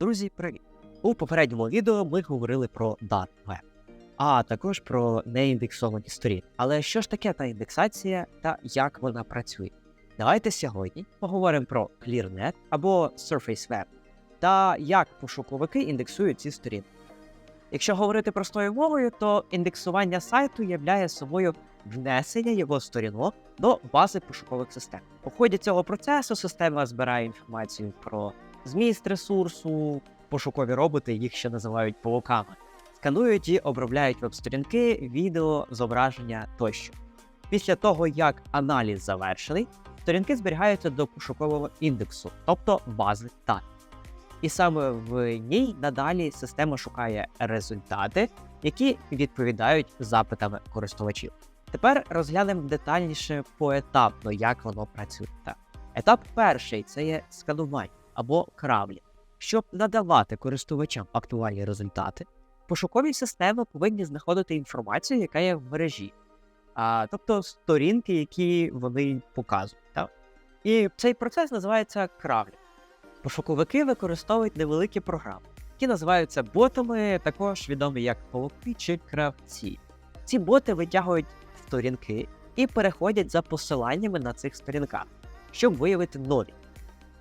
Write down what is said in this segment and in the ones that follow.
Друзі, привіт! У попередньому відео ми говорили про Dark Web, а також про неіндексовані сторінки. Але що ж таке та індексація та як вона працює? Давайте сьогодні поговоримо про ClearNet або Surface Web та як пошуковики індексують ці сторінки. Якщо говорити простою мовою, то індексування сайту являє собою внесення його сторінок до бази пошукових систем. У ході цього процесу система збирає інформацію про зміст ресурсу, пошукові роботи, їх ще називають павуками, сканують і обробляють веб-сторінки, відео, зображення тощо. Після того, як аналіз завершений, сторінки зберігаються до пошукового індексу, тобто бази даних. І саме в ній надалі система шукає результати, які відповідають запитами користувачів. Тепер розглянемо детальніше поетапно, як воно працює. Етап перший це є сканування або кравлі. Щоб надавати користувачам актуальні результати, пошукові системи повинні знаходити інформацію, яка є в мережі, а, тобто сторінки, які вони показують. Так? І цей процес називається кравлі. Пошуковики використовують невеликі програми, які називаються ботами, також відомі як павуки чи кравці. Ці боти витягують сторінки і переходять за посиланнями на цих сторінках, щоб виявити нові.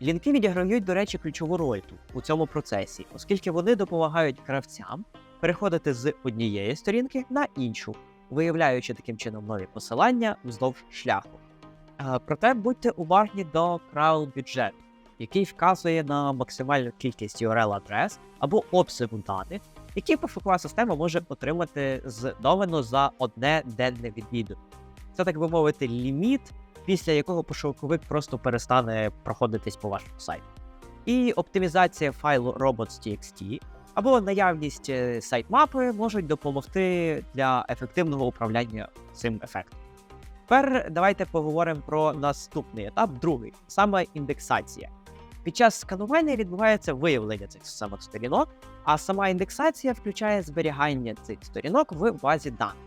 Лінки відіграють, до речі, ключову роль тут у цьому процесі, оскільки вони допомагають кравцям переходити з однієї сторінки на іншу, виявляючи таким чином нові посилання вздовж шляху. Е, Проте будьте уважні до краул бюджету, який вказує на максимальну кількість URL-адрес або обсягу даних, які пошукова система може отримати з домену за одне денне відвідування. Це так би мовити, ліміт, після якого пошуковик просто перестане проходитись по вашому сайту. І оптимізація файлу robots.txt або наявність е, сайтмапи можуть допомогти для ефективного управляння цим ефектом. Тепер давайте поговоримо про наступний етап, другий, саме індексація. Під час сканування відбувається виявлення цих самих сторінок, а сама індексація включає зберігання цих сторінок в базі даних.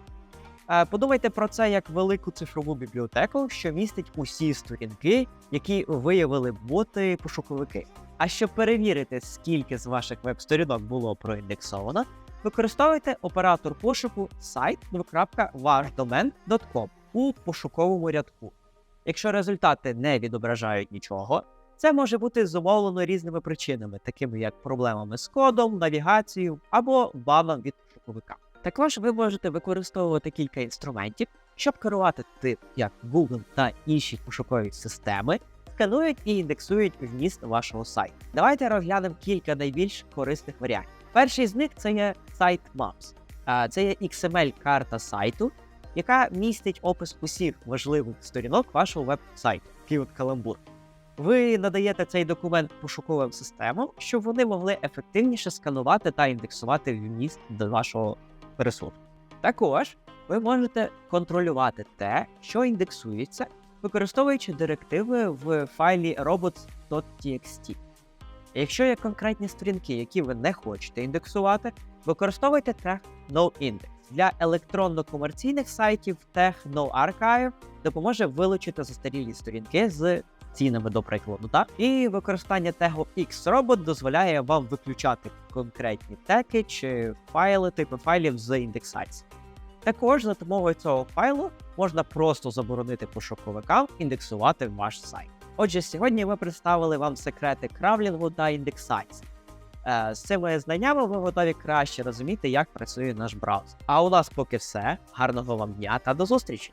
Е, Подумайте про це як велику цифрову бібліотеку, що містить усі сторінки, які виявили боти-пошуковики. А щоб перевірити, скільки з ваших веб-сторінок було проіндексовано, використовуйте оператор пошуку site.вашдомен.com у пошуковому рядку. Якщо результати не відображають нічого, це може бути зумовлено різними причинами, такими як проблемами з кодом, навігацією або баном від пошуковика. Також ви можете використовувати кілька інструментів, щоб керувати тим, як Google та інші пошукові системи сканують і індексують вміст вашого сайту. Давайте розглянемо кілька найбільш корисних варіантів. Перший з них це є сайт Maps. Це є XML-карта сайту, яка містить опис усіх важливих сторінок вашого веб-сайту. Такий от каламбур. Ви надаєте цей документ пошуковим системам, щоб вони могли ефективніше сканувати та індексувати вміст до вашого ресурсу. Також ви можете контролювати те, що індексується, використовуючи директиви в файлі robots.txt. Якщо є конкретні сторінки, які ви не хочете індексувати, використовуйте тег NoIndex. Для електронно-комерційних сайтів тег NoArchive допоможе вилучити застарілі сторінки з цінами, до прикладу. Так? І використання тегу Xrobot дозволяє вам виключати конкретні теги чи файли, типи файлів з індексації. Також за допомогою цього файлу можна просто заборонити пошуковикам індексувати ваш сайт. Отже, сьогодні ми представили вам секрети кравлінгу та індексації. Е, З цими знаннями ви готові краще розуміти, як працює наш браузер. А у нас поки все. Гарного вам дня та до зустрічі!